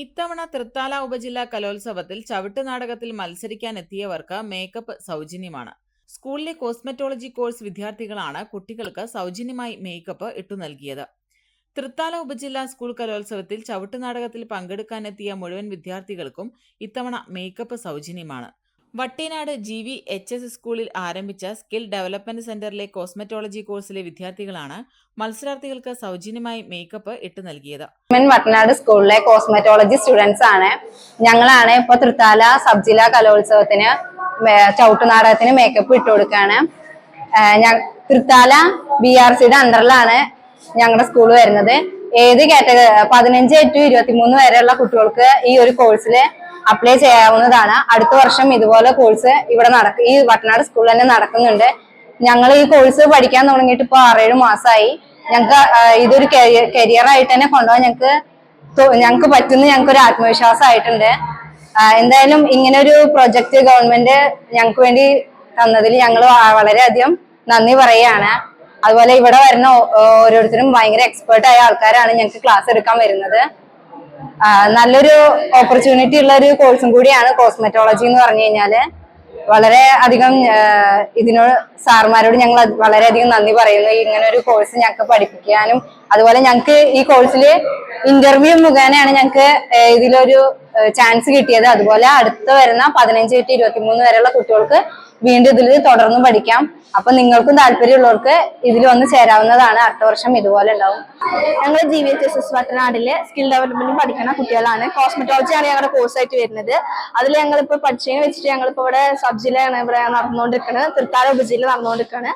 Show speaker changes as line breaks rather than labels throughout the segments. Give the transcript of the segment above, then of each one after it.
ഇത്തവണ തൃത്താല ഉപജില്ലാ കലോത്സവത്തിൽ ചവിട്ട് നാടകത്തിൽ മത്സരിക്കാനെത്തിയവർക്ക് മേക്കപ്പ് സൗജന്യമാണ്. സ്കൂളിലെ കോസ്മെറ്റോളജി കോഴ്സ് വിദ്യാർത്ഥികളാണ് കുട്ടികൾക്ക് സൗജന്യമായി മേക്കപ്പ് ഇട്ടു നൽകിയത്. തൃത്താല ഉപജില്ലാ സ്കൂൾ കലോത്സവത്തിൽ ചവിട്ടുനാടകത്തിൽ പങ്കെടുക്കാനെത്തിയ മുഴുവൻ വിദ്യാർത്ഥികൾക്കും ഇത്തവണ മേക്കപ്പ് സൗജന്യമാണ്. Vattenad G V H S സ്കൂളിൽ ആരംഭിച്ച സ്കിൽ ഡെവലപ്മെന്റ് സെന്ററിലെ കോസ്മെറ്റോളജി കോഴ്സിലെ വിദ്യാർത്ഥികളാണ് മത്സരാർത്ഥികൾക്ക് സൗജന്യമായി മേക്കപ്പ് ഇട്ട് നൽകിയത്.
വട്ടനാട് സ്കൂളിലെ കോസ്മെറ്റോളജി സ്റ്റുഡൻസ് ആണ്. ഞങ്ങളാണ് ഇപ്പൊ തൃത്താല സബ് ജില്ലാ കലോത്സവത്തിന് ചവിട്ടുനാടകത്തിന് മേക്കപ്പ് ഇട്ട് കൊടുക്കാണ്. തൃത്താല ബി ആർ സിയുടെ അണ്ടറിലാണ് ഞങ്ങളുടെ സ്കൂൾ വരുന്നത്. ഏത് കാറ്റഗറി പതിനഞ്ച് ടു ഇരുപത്തിമൂന്ന് വരെയുള്ള കുട്ടികൾക്ക് ഈ ഒരു കോഴ്സിൽ അപ്ലൈ ചെയ്യാവുന്നതാണ്. അടുത്ത വർഷം ഇതുപോലെ കോഴ്സ് ഇവിടെ നടക്കും ഈ വട്ടനാട് സ്കൂളിൽ തന്നെ നടക്കുന്നുണ്ട്. ഞങ്ങൾ ഈ കോഴ്സ് പഠിക്കാൻ തുടങ്ങിയിട്ട് ഇപ്പൊ ആറേഴ് മാസമായി ഞങ്ങൾക്ക് ഇതൊരു കരിയർ ആയിട്ട് തന്നെ കൊണ്ടുപോകാൻ ഞങ്ങൾക്ക് ഞങ്ങൾക്ക് പറ്റുന്ന ഞങ്ങൾക്ക് ഒരു ആത്മവിശ്വാസമായിട്ടുണ്ട് എന്തായാലും ഇങ്ങനെ ഒരു പ്രൊജക്ട് ഗവൺമെന്റ് ഞങ്ങൾക്ക് വേണ്ടി തന്നതിൽ ഞങ്ങൾ വളരെയധികം നന്ദി പറയുകയാണ്. അതുപോലെ ഇവിടെ വരുന്ന ഓരോരുത്തരും ഭയങ്കര എക്സ്പേർട്ടായ ആൾക്കാരാണ് ഞങ്ങൾക്ക് ക്ലാസ് എടുക്കാൻ വരുന്നത്. നല്ലൊരു ഓപ്പർച്യൂണിറ്റി ഉള്ള ഒരു കോഴ്സും കൂടിയാണ് കോസ്മെറ്റോളജി എന്ന് പറഞ്ഞു കഴിഞ്ഞാൽ. വളരെ അധികം ഇതിനോട് സാർമാരോട് ഞങ്ങൾ വളരെയധികം നന്ദി പറയുന്നു. ഇങ്ങനെ ഒരു കോഴ്സ് ഞങ്ങൾക്ക് പഠിപ്പിക്കാനും അതുപോലെ ഞങ്ങൾക്ക് ഈ കോഴ്സിൽ ഇന്റർവ്യൂ മുഖേനയാണ് ഞങ്ങൾക്ക് ഇതിലൊരു ചാൻസ് കിട്ടിയത്. അതുപോലെ അടുത്ത് വരുന്ന പതിനഞ്ച് ടു ഇരുപത്തിമൂന്ന് വരെയുള്ള കുട്ടികൾക്ക് വീണ്ടും ഇതിൽ തുടർന്ന് പഠിക്കാം. അപ്പൊ നിങ്ങൾക്കും താല്പര്യമുള്ളവർക്ക് ഇതിൽ വന്ന് ചേരാവുന്നതാണ്. അടുത്ത വർഷം ഇതുപോലെ ഉണ്ടാവും.
ഞങ്ങൾ G V H S S വട്ടനാടിൽ skill development പഠിക്കുന്ന കുട്ടികളാണ്. കോസ്മെറ്റോളജി ആണ് ഞങ്ങളുടെ കോഴ്സ് ആയിട്ട് വരുന്നത്. അതിൽ ഞങ്ങൾ ഇപ്പോൾ പഠിച്ചതിന് വെച്ചിട്ട് ഞങ്ങൾ ഇപ്പോൾ ഇവിടെ സബ് ജില്ലയാണ് ഇവിടെ നടന്നുകൊണ്ടിരിക്കുന്നത് തൃത്താല ഉപജില്ല നടന്നുകൊണ്ടിരിക്കുകയാണ്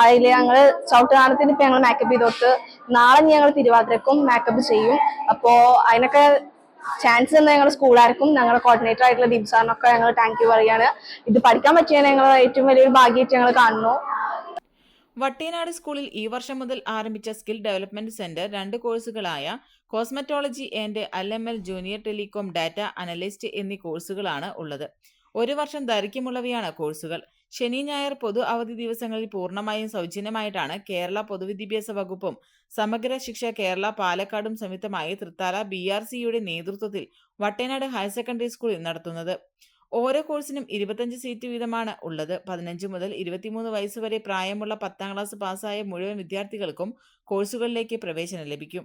അതിൽ ഞങ്ങൾ ചവിട്ടുനാടത്തിന് ഇപ്പൊ ഞങ്ങൾ മേക്കപ്പ് ചെയ്തോട്ട് നാളെ ഞങ്ങൾ തിരുവാതിരക്കും മേക്കപ്പ് ചെയ്യും. അപ്പോൾ അതിനൊക്കെ ചാൻസ് തന്ന ഞങ്ങളുടെ സ്കൂളായിരിക്കും ഞങ്ങളുടെ കോർഡിനേറ്റർ ആയിട്ടുള്ള ദീപ് ഞങ്ങൾ താങ്ക് യു പറയുകയാണ് ഇത് പഠിക്കാൻ പറ്റിയ ഞങ്ങൾ ഏറ്റവും വലിയൊരു ഭാഗ്യമായിട്ട് ഞങ്ങൾ കാണുന്നു.
വട്ടിയനാട് സ്കൂളിൽ ഈ വർഷം മുതൽ ആരംഭിച്ച സ്കിൽ ഡെവലപ്മെന്റ് സെന്റർ രണ്ട് കോഴ്സുകളായ cosmetology and L M L junior telecom data analyst എന്നീ കോഴ്സുകളാണ് ഉള്ളത്. ഒരു വർഷം ദൈർഘ്യമുള്ളവയാണ് കോഴ്സുകൾ. ശനി ഞായർ പൊതു അവധി ദിവസങ്ങളിൽ പൂർണമായും സൗജന്യമായിട്ടാണ് കേരള പൊതുവിദ്യാഭ്യാസ വകുപ്പും സമഗ്ര ശിക്ഷ കേരള പാലക്കാടും സംയുക്തമായി തൃത്താല ബി ആർ സിയുടെ നേതൃത്വത്തിൽ വട്ടേനാട് ഹയർ സെക്കൻഡറി സ്കൂളിൽ നടത്തുന്നത്. ഓരോ കോഴ്സിനും ഇരുപത്തഞ്ച് സീറ്റ് വീതമാണ് ഉള്ളത്. പതിനഞ്ച് മുതൽ ഇരുപത്തിമൂന്ന് വയസ്സ് വരെ പ്രായമുള്ള പത്താം ക്ലാസ് പാസ്സായ മുഴുവൻ വിദ്യാർത്ഥികൾക്കും കോഴ്സുകളിലേക്ക് പ്രവേശനം ലഭിക്കും.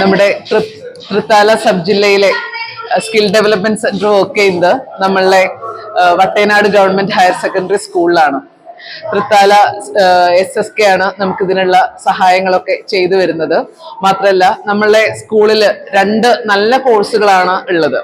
നമ്മുടെ തൃത്താല സബ് ജില്ലയിലെ സ്കിൽ ഡെവലപ്മെന്റ് സെന്ററും ഒക്കെ ഇന്ന് നമ്മളുടെ ആ, വട്ടേനാട് ഗവൺമെന്റ് ഹയർ സെക്കൻഡറി സ്കൂളിലാണ് തൃത്താല എസ് എസ് കെ ആണ് നമുക്കിതിനുള്ള സഹായങ്ങളൊക്കെ ചെയ്തു വരുന്നത്. മാത്രമല്ല നമ്മളുടെ സ്കൂളിൽ രണ്ട് നല്ല കോഴ്സുകളാണ് ഉള്ളത്.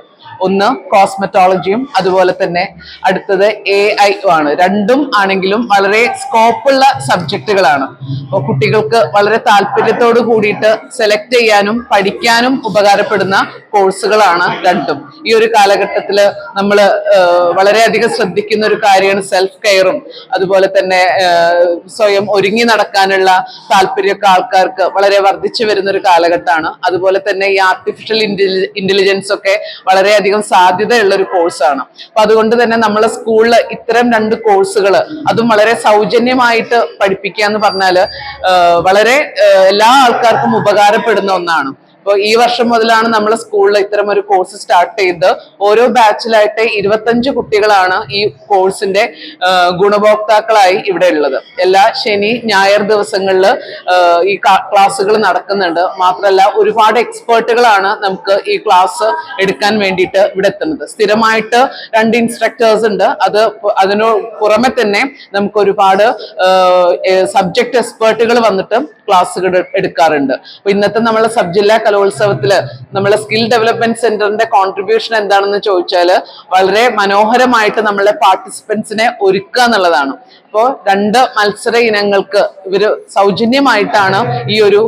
ഒന്ന് കോസ്മെറ്റോളജിയും അതുപോലെ തന്നെ അടുത്തത് എ ഐ ആണ്. രണ്ടും ആണെങ്കിലും വളരെ സ്കോപ്പുള്ള സബ്ജക്റ്റുകളാണ് അപ്പോൾ കുട്ടികൾക്ക് വളരെ താല്പര്യത്തോട് കൂടിയിട്ട് സെലക്ട് ചെയ്യാനും പഠിക്കാനും ഉപകാരപ്പെടുന്ന കോഴ്സുകളാണ് രണ്ടും. ഈ ഒരു കാലഘട്ടത്തിൽ നമ്മൾ വളരെയധികം ശ്രദ്ധിക്കുന്ന ഒരു കാര്യമാണ് സെൽഫ് കെയറും അതുപോലെ തന്നെ സ്വയം ഒരുങ്ങി നടക്കാനുള്ള താല്പര്യമൊക്കെ ആൾക്കാർക്ക് വളരെ വർദ്ധിച്ചു വരുന്ന ഒരു കാലഘട്ടമാണ്. അതുപോലെ തന്നെ ഈ ആർട്ടിഫിഷ്യൽ ഇന്റലിജൻസ് ഒക്കെ വളരെയധികം സാധ്യതയുള്ള ഒരു കോഴ്സാണ് അപ്പൊ അതുകൊണ്ട് തന്നെ നമ്മളെ സ്കൂളിൽ ഇത്തരം രണ്ട് കോഴ്സുകൾ അതും വളരെ സൗജന്യമായിട്ട് പഠിപ്പിക്കുക എന്ന് പറഞ്ഞാൽ വളരെ എല്ലാ ആൾക്കാർക്കും ഉപകാരപ്പെടുന്ന ഒന്നാണ്. അപ്പോൾ ഈ വർഷം മുതലാണ് നമ്മൾ സ്കൂളിൽ ഇത്തരം ഒരു കോഴ്സ് സ്റ്റാർട്ട് ചെയ്ത് ഓരോ ബാച്ചിലായിട്ട് ഇരുപത്തഞ്ച് കുട്ടികളാണ് ഈ കോഴ്സിന്റെ ഗുണഭോക്താക്കളായി ഇവിടെ ഉള്ളത്. എല്ലാ ശനി ഞായർ ദിവസങ്ങളിൽ ഈ ക്ലാസ്സുകൾ നടക്കുന്നുണ്ട്. മാത്രമല്ല ഒരുപാട് എക്സ്പേർട്ടുകളാണ് നമുക്ക് ഈ ക്ലാസ് എടുക്കാൻ വേണ്ടിയിട്ട് ഇവിടെ എത്തുന്നത്. സ്ഥിരമായിട്ട് രണ്ട് ഇൻസ്ട്രക്ടേഴ്സ് ഉണ്ട്. അത് അതിനു പുറമെ തന്നെ നമുക്ക് ഒരുപാട് സബ്ജക്ട് എക്സ്പേർട്ടുകൾ വന്നിട്ട് ക്ലാസ്സുകൾ എടുക്കാറുണ്ട്. അപ്പൊ ഇന്നത്തെ നമ്മളെ സബ് ജില്ലാ കലോത്സവത്തിൽ നമ്മളെ സ്കിൽ ഡെവലപ്മെന്റ് സെന്ററിന്റെ കോൺട്രിബ്യൂഷൻ എന്താണെന്ന് ചോദിച്ചാൽ വളരെ മനോഹരമായിട്ട് നമ്മളെ പാർട്ടിസിപ്പൻസിനെ ഒരുക്കുക എന്നുള്ളതാണ്. അപ്പോൾ രണ്ട് മത്സര ഇനങ്ങൾക്ക് ഇവർ സൗജന്യമായിട്ടാണ് ഈ ഒരു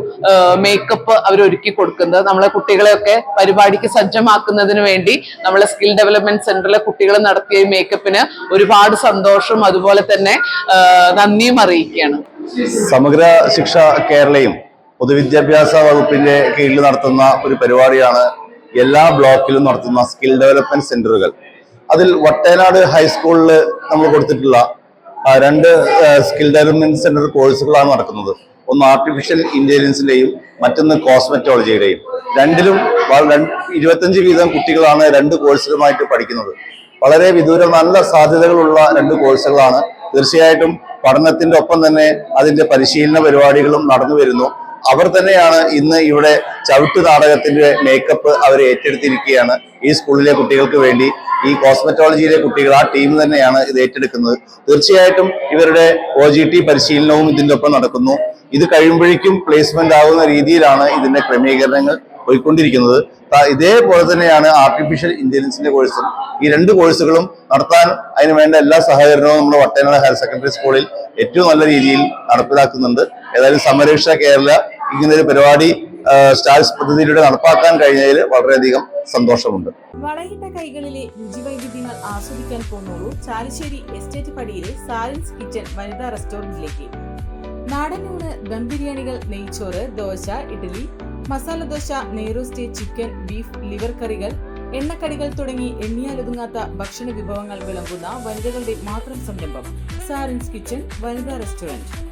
മേക്കപ്പ് അവർ ഒരുക്കി കൊടുക്കുന്നത്. നമ്മളെ കുട്ടികളെയൊക്കെ പരിപാടിക്ക് സജ്ജമാക്കുന്നതിന് വേണ്ടി നമ്മളെ സ്കിൽ ഡെവലപ്മെന്റ് സെന്ററിലെ കുട്ടികൾ നടത്തിയ ഈ മേക്കപ്പിന് ഒരുപാട് സന്തോഷം അതുപോലെ തന്നെ നന്ദിയും അറിയിക്കുകയാണ്.
സമഗ്ര ശിക്ഷ കേരളയും പൊതുവിദ്യാഭ്യാസ വകുപ്പിന്റെ കീഴിൽ നടത്തുന്ന ഒരു പരിപാടിയാണ് എല്ലാ ബ്ലോക്കിലും നടത്തുന്ന സ്കിൽ ഡെവലപ്മെന്റ് സെന്ററുകൾ. അതിൽ വട്ടേനാട് ഹൈസ്കൂളിൽ നമ്മൾ കൊടുത്തിട്ടുള്ള രണ്ട് സ്കിൽ ഡെവലപ്മെന്റ് സെന്റർ കോഴ്സുകളാണ് നടക്കുന്നത്. ഒന്ന് ആർട്ടിഫിഷ്യൽ ഇന്റലിജൻസിന്റെയും മറ്റൊന്ന് കോസ്മെറ്റോളജിയുടെയും. രണ്ടിലും ഇരുപത്തഞ്ച് വീതം കുട്ടികളാണ് രണ്ട് കോഴ്സുകളുമായിട്ട് പഠിക്കുന്നത്. വളരെ വിദൂര നല്ല സാധ്യതകളുള്ള രണ്ട് കോഴ്സുകളാണ്. തീർച്ചയായിട്ടും പഠനത്തിന്റെ ഒപ്പം തന്നെ അതിന്റെ പരിശീലന പരിപാടികളും നടന്നു വരുന്നു. അവർ തന്നെയാണ് ഇന്ന് ഇവിടെ ചവിട്ട് നാടകത്തിന്റെ മേക്കപ്പ് അവർ ഏറ്റെടുത്തിരിക്കുകയാണ്. ഈ സ്കൂളിലെ കുട്ടികൾക്ക് വേണ്ടി ഈ കോസ്മെറ്റോളജിയിലെ കുട്ടികൾ ആ ടീം തന്നെയാണ് ഇത് ഏറ്റെടുക്കുന്നത്. തീർച്ചയായിട്ടും ഇവരുടെ ഒ ജി ടി പരിശീലനവും ഇതിന്റെ ഒപ്പം നടക്കുന്നു. ഇത് കഴിയുമ്പോഴേക്കും പ്ലേസ്മെന്റ് ആകുന്ന രീതിയിലാണ് ഇതിന്റെ ക്രമീകരണങ്ങൾ പോയിക്കൊണ്ടിരിക്കുന്നത്. ഇതേപോലെ തന്നെയാണ് ആർട്ടിഫിഷ്യൽ ഇന്റലിജൻസിന്റെ കോഴ്സും ഈ രണ്ട് കോഴ്സുകളും നടത്താൻ അതിന് വേണ്ട എല്ലാ സഹകരണവും നമ്മുടെ വട്ടയനാട് ഹയർ സെക്കൻഡറി സ്കൂളിൽ ഏറ്റവും നല്ല രീതിയിൽ നടപ്പിലാക്കുന്നുണ്ട്. ഏതായാലും സമരക്ഷ കേരള ഇങ്ങനെ ഒരു പരിപാടി സ്റ്റാർസ് പദ്ധതിയിലൂടെ നടപ്പാക്കാൻ കഴിഞ്ഞതിൽ വളരെയധികം സന്തോഷമുണ്ട്.
വളയിട്ട കൈകളിലെ രുചിവൈവിധ്യങ്ങൾ ആസ്വദിക്കാൻ പോകുന്നുള്ളൂ ചാലിശ്ശേരി എസ്റ്റേറ്റ് പടിയിലെ സാലൻസ് കിച്ചൺ വനിതാ റെസ്റ്റോറന്റിലേക്ക്. നാടൻ ഊണ് ദം ബിരിയാണികൾ നെയ്ച്ചോറ് ദോശ ഇഡ്ഡലി മസാല ദോശ നെയ്റോസ്റ്റ് ചിക്കൻ ബീഫ് ലിവർ കറികൾ എണ്ണക്കടികൾ തുടങ്ങി എണ്ണിയാലൊതുങ്ങാത്ത ഭക്ഷണ വിഭവങ്ങൾ വിളമ്പുന്ന വനിതകളുടെ മാത്രം സംരംഭം സാരൻസ് കിച്ചൺ വനിതാ റെസ്റ്റോറന്റ്.